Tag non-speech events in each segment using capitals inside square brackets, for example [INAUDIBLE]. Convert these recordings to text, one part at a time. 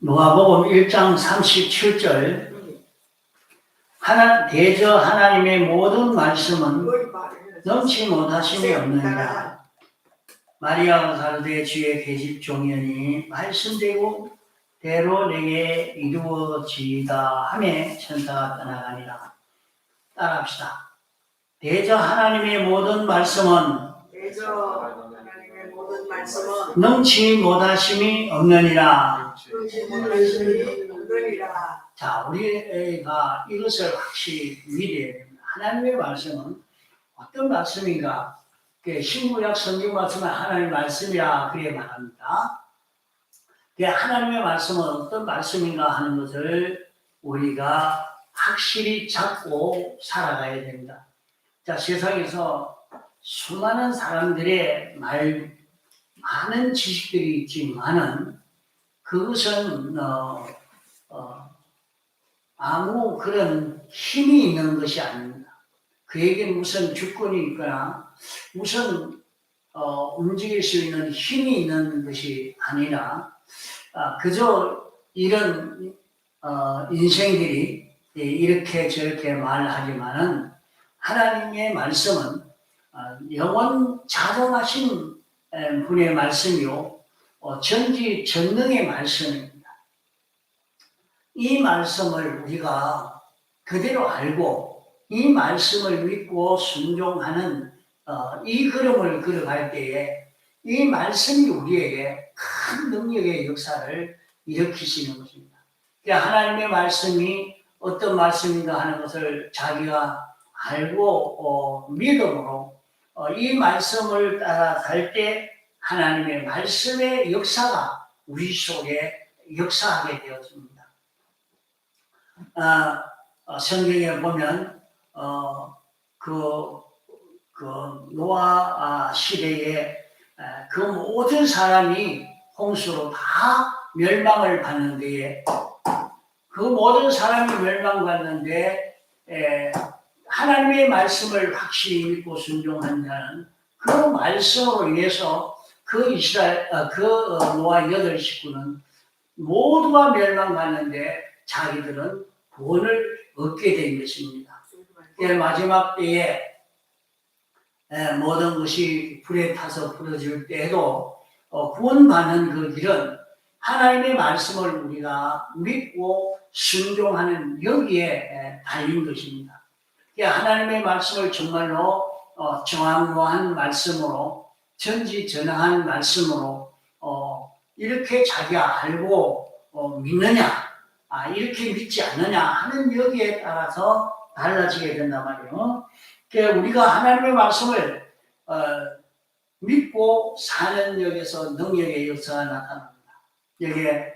누가복음 1장 37절. 하나 대저 하나님의 모든 말씀은 넘치 못하심이 없느니라. 마리아가 가로되 주의 계집 종연이 말씀되고 대로 내게 이루어지이다 하매 천사가 떠나가니라. 따라합시다. 대저 하나님의 모든 말씀은 대저 하나님의 모든 말씀은 넘치 못하심이 없느니라 자, 우리가 이것을 확실히 됩니다. 하나님의 말씀은 어떤 말씀인가? 그 신구약 성경 말씀은 하나님의 말씀이라 그래 말합니다. 그 하나님의 말씀은 어떤 말씀인가 하는 것을 우리가 확실히 잡고 살아가야 됩니다. 자, 세상에서 수많은 사람들의 말, 많은 지식들이 있지만은 그것은 어, 어, 아무 그런 힘이 있는 것이 아닙니다. 그에게 무슨 주권이 있거나 무슨 어, 움직일 수 있는 힘이 있는 것이 아니라 아, 그저 이런 어, 인생들이 이렇게 저렇게 말하지만은 하나님의 말씀은 어, 영원 자정하신 에, 분의 말씀이요 어, 전지 전능의 말씀입니다. 이 말씀을 우리가 그대로 알고 이 말씀을 믿고 순종하는 어, 이 걸음을 걸어갈 때에 이 말씀이 우리에게 큰 능력의 역사를 일으키시는 것입니다. 하나님의 말씀이 어떤 말씀인가 하는 것을 자기가 알고 어, 믿음으로 어, 이 말씀을 따라갈 때 하나님의 말씀의 역사가 우리 속에 역사하게 되었습니다. 아, 어, 성경에 보면 어, 그, 그 노아 아, 시대에 아, 그 모든 사람이 홍수로 다 멸망을 받는데 그 모든 사람이 멸망받는데 에, 하나님의 말씀을 확실히 믿고 순종한 자는 그 말씀으로 인해서 그 이스라엘 아, 그 어, 노아 여덟 식구는 모두가 멸망받는데 자기들은 구원을 얻게 된 것입니다. 예, 마지막 때에 예, 모든 것이 불에 타서 부러질 때에도 어, 구원받는 그 길은 하나님의 말씀을 우리가 믿고 순종하는 여기에 예, 달린 것입니다. 예, 하나님의 말씀을 정말로 어, 정확한 말씀으로 전지전능한 말씀으로 어, 이렇게 자기가 알고 어, 믿느냐 아, 이렇게 믿지 않느냐 하는 여기에 따라서 달라지게 된단 말이에요. 그러니까 우리가 하나님의 말씀을 어, 믿고 사는 여기서 능력의 역사가 나타납니다. 여기에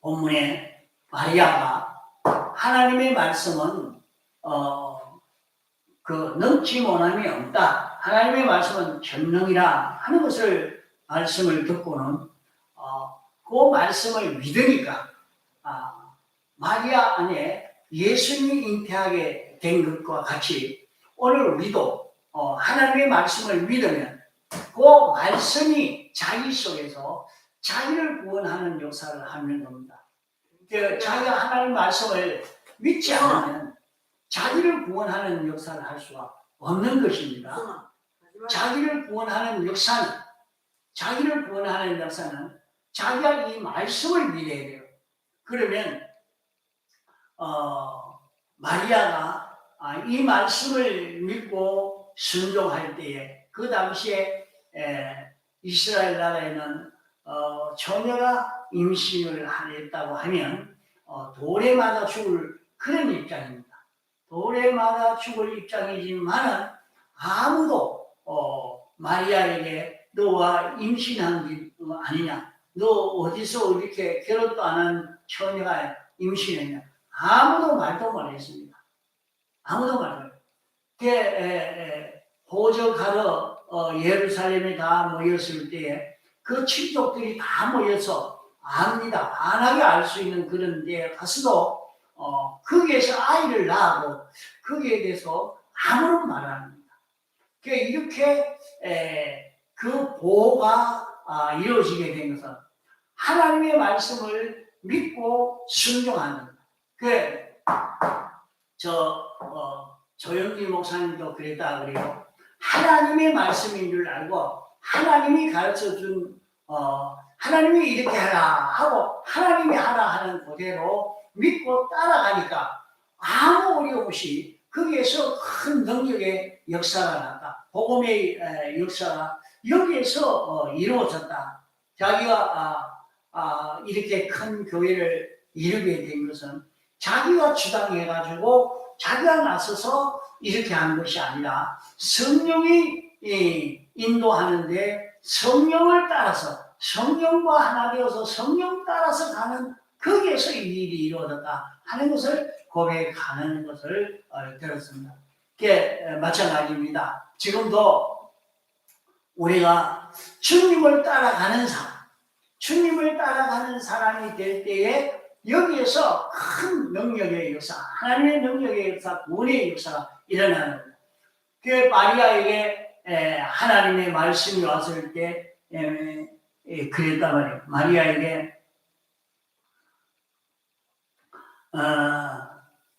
본문에 마리아가 하나님의 말씀은 어, 그 넘치 못함이 없다. 하나님의 말씀은 전능이라 하는 것을 말씀을 듣고는 어, 그 말씀을 믿으니까 아, 마리아 안에 예수님이 잉태하게 된 것과 같이 오늘 우리도 어, 하나님의 말씀을 믿으면 그 말씀이 자기 속에서 자기를 구원하는 역사를 하는 겁니다. 그 자기가 하나님 말씀을 믿지 않으면 자기를 구원하는 역사를 할 수가 없는 것입니다. 자기를 구원하는 역사는 자기를 구원하는 역사는 자기가 이 말씀을 믿어야 돼요. 그러면 어, 마리아가 아, 이 말씀을 믿고 순종할 때에 그 당시에 에, 이스라엘 나라에는 어, 처녀가 임신을 하였다고 하면 어, 돌에 맞아 죽을 그런 입장입니다. 맞아 죽을 입장이지만은 아무도 어, 마리아에게 너와 임신한 게 아니냐 너 어디서 이렇게 결혼도 안 한 처녀가 임신했냐? 아무도 말도 못 했습니다. 아무도 못 했어요. 호적하러 어, 예루살렘에 다 모였을 때에 그 친족들이 다 모여서 압니다. 안하게 알 수 있는 그런 데 가서도 어, 거기에서 아이를 낳고 거기에 대해서 아무런 말안 합니다. 그러니까 이렇게 에, 그 보호가 아, 이루어지게 된 것은 하나님의 말씀을 믿고 순종하는 그저 어, 조영기 목사님도 그랬다 그래요. 하나님의 말씀인 줄 알고 하나님이 가르쳐 준 어, 하나님이 이렇게 하라 하고 하나님이 하라 하는 그대로 믿고 따라가니까 아무 어려움 없이 거기에서 큰 능력의 역사가 났다. 복음의 에, 역사가 여기에서 어, 이루어졌다. 자기가 아, 아, 이렇게 큰 교회를 이루게 된 것은 자기가 주장해가지고 자기가 나서서 이렇게 한 것이 아니라 성령이 이, 인도하는데 성령을 따라서 성령과 하나 되어서 성령 따라서 가는 거기에서 이 일이 이루어졌다 하는 것을 고백하는 것을 어, 들었습니다. 그게 에, 마찬가지입니다. 지금도 우리가 주님을 따라가는 사람, 주님을 따라가는 사람이 될 때에 여기에서 큰 능력의 역사, 하나님의 능력의 역사, 구원의 역사가 일어나는 거예요. 그 마리아에게 에, 하나님의 말씀이 왔을 때 그랬단 말이에요. 마리아에게 어,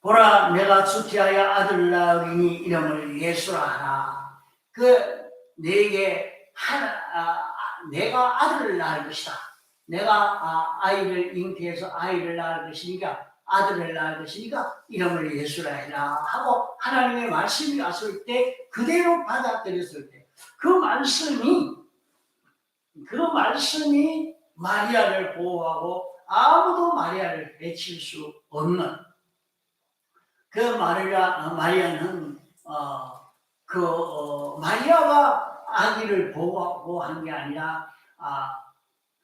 보라 내가 수티하여 아들 낳으니 이름을 예수라 하라. 그 내게 하나 아, 내가 아들을 낳을 것이다. 내가 아, 아이를 잉태해서 아이를 낳을 것이니까 아들을 낳을 것이니까 이름을 예수라 해라 하고 하나님의 말씀이 왔을 때 그대로 받아들였을 때 그 말씀이 그 말씀이 마리아를 보호하고 아무도 마리아를 해칠 수 없는 그 마리아 마리아는 어, 그 어, 마리아가 아기를 보호하고 게 아니라 아,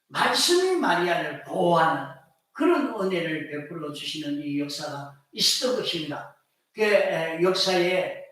말씀이 마리아를 보호하는 그런 은혜를 베풀어 주시는 이 역사가 있었던 것입니다. 그 에, 역사에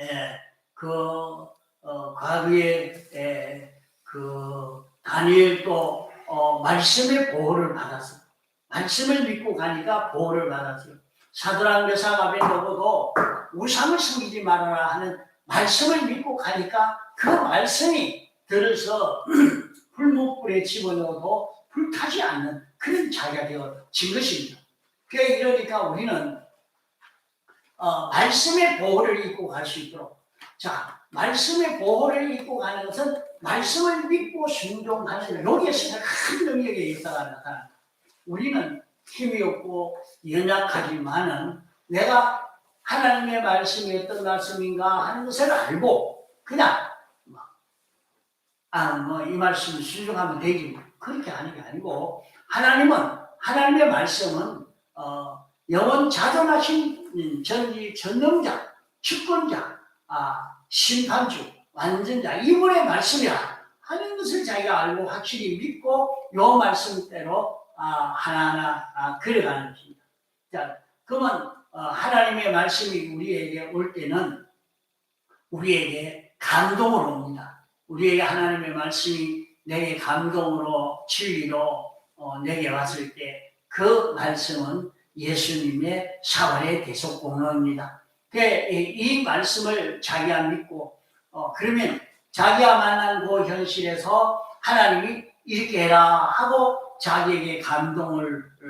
에, 그 어, 과거에 에, 그 다니엘도 어, 말씀의 보호를 받았어요. 말씀을 믿고 가니까 보호를 받았어요. 사드랑 메삭 아벤노고도 우상을 섬기지 말아라 하는 말씀을 믿고 가니까 그 말씀이 들어서 [CLEARS THROAT] 불목불에 집어넣어도 불타지 않는 그런 자가 되어진 것입니다. 그 이러니까 우리는 어, 말씀의 보호를 입고 갈 수 있도록 자 말씀의 보호를 입고 가는 것은 말씀을 믿고 순종하는 여기에서 큰 능력의 역사가 나타납니다. 우리는 힘이 없고 연약하지만은 내가 하나님의 말씀이 어떤 말씀인가 하는 것을 알고 그냥 아, 뭐 이 말씀 순종하면 되지. 뭐. 그렇게 하는 게 아니고 하나님은 하나님의 말씀은 어, 영원 자존하신 음, 전지 전능자, 주권자, 아, 심판주, 완전자 이분의 말씀이야 하는 것을 자기가 알고 확실히 믿고 요 말씀대로 아, 하나하나 아, 그려가는 것입니다. 자, 그러면 어, 하나님의 말씀이 우리에게 올 때는 우리에게 감동으로 옵니다. 우리에게 하나님의 말씀이 내게 감동으로 진리로 어, 내게 왔을 때 그 말씀은 예수님의 사활의 대속 공로입니다. 그, 이, 이 말씀을 자기가 믿고 어, 그러면 자기가 만난 그 현실에서 하나님이 이렇게 해라 하고 자기에게 감동을 어,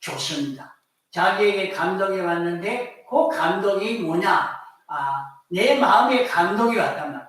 줬습니다. 자기에게 감동이 왔는데 그 감동이 뭐냐? 아, 내 마음에 감동이 왔단 말이야.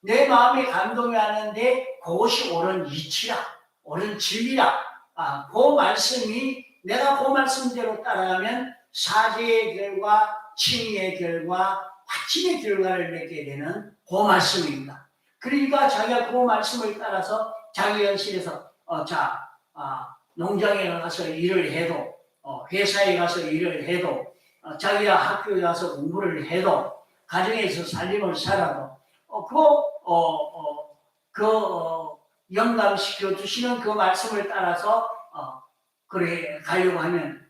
내 마음에 감동이 왔는데 그것이 옳은 이치라, 옳은 진리라. 아, 그 말씀이 내가 그 말씀대로 따라가면 사죄의 결과, 칭의의 결과, 화친의 결과를 맺게 되는 그 말씀입니다. 그러니까 자기가 그 말씀을 따라서 자기 현실에서 어, 자 아, 농장에 가서 일을 해도 어, 회사에 가서 일을 해도 어, 자기가 학교에 가서 공부를 해도 가정에서 살림을 살아도 어, 그, 어, 어, 그 어, 영감시켜 주시는 그 말씀을 따라서 어, 그래 가려고 하면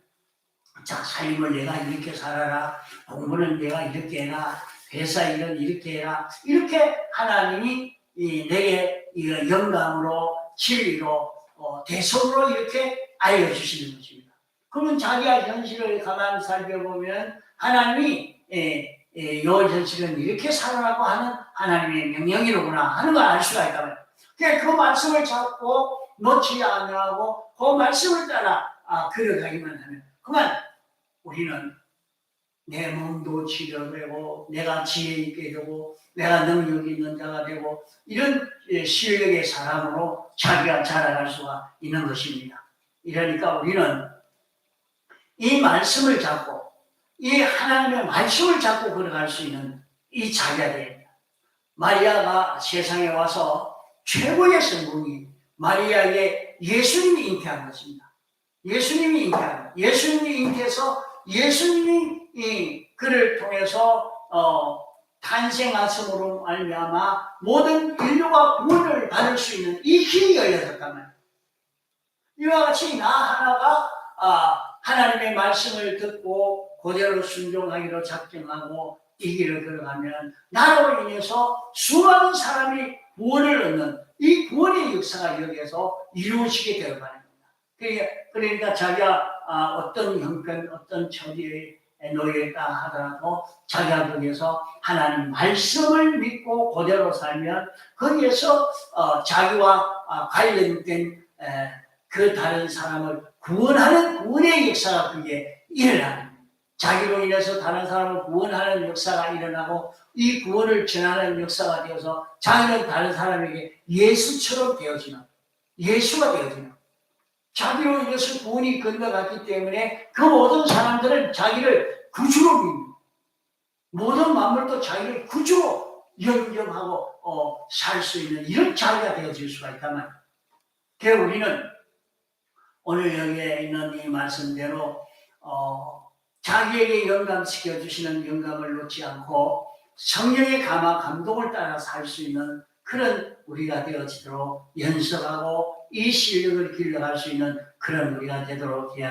자 삶을 내가 이렇게 살아라. 공부는 내가 이렇게 해라. 회사 일은 이렇게 해라. 이렇게 하나님이 이 내게 이 영감으로 진리로 어, 대속으로 이렇게 알려주시는 것입니다. 그러면 자기가 현실을 가만히 살펴보면 하나님이 예, 예, 요 현실은 이렇게 살아라고 하는 하나님의 명령이로구나 하는 걸 알 수가 있다면 그 말씀을 잡고 놓지 않고 그 말씀을 따라 아, 걸어가기만 하면 그만 우리는 내 몸도 치료되고 내가 지혜 있게 되고 내가 능력 있는 자가 되고 이런 예, 실력의 사람으로 자기가 자라갈 수가 있는 것입니다. 이러니까 우리는 이 말씀을 잡고 이 하나님의 말씀을 잡고 걸어갈 수 있는 이 자기가 됩니다. 마리아가 세상에 와서 최고의 성공이 마리아에게 예수님이 잉태한 것입니다. 예수님이 잉태한 예수님이 잉태해서 예수님이 이 그를 통해서 어, 탄생하심으로 말미암아 모든 인류가 구원을 받을 수 있는 이 길이 열려졌단. 이와 같이 나 하나가 아, 하나님의 말씀을 듣고 그대로 순종하기로 작정하고 이 길을 걸어가면 나로 인해서 수많은 사람이 구원을 얻는 이 구원의 역사가 여기에서 이루어지게 되어 가는 겁니다. 그러니까, 그러니까 자기가 아, 어떤 형편, 어떤 처지에 놓여있다 하더라도 자기가 거기에서 하나님 말씀을 믿고 그대로 살면 거기에서 어, 자기와 아, 관련된 에, 그 다른 사람을 구원하는 구원의 역사가 그게 일어나는. 자기로 인해서 다른 사람을 구원하는 역사가 일어나고 이 구원을 전하는 역사가 되어서 자기는 다른 사람에게 예수처럼 되어지는 예수가 되어지는 자기로 인해서 구원이 건너갔기 때문에 그 모든 사람들은 자기를 구주로 믿는 모든 만물도 자기를 구주로 영접하고 어, 살 수 있는 이런 자리가 되어질 수가 있단 말이에요. 그래서 우리는 오늘 여기에 있는 이 말씀대로 어, 자기에게 영감시켜 주시는 영감을 놓지 않고 성령의 감화 감동을 따라 살 수 있는 그런 우리가 되어지도록 연습하고 이 실력을 길러갈 수 있는 그런 우리가 되도록 해야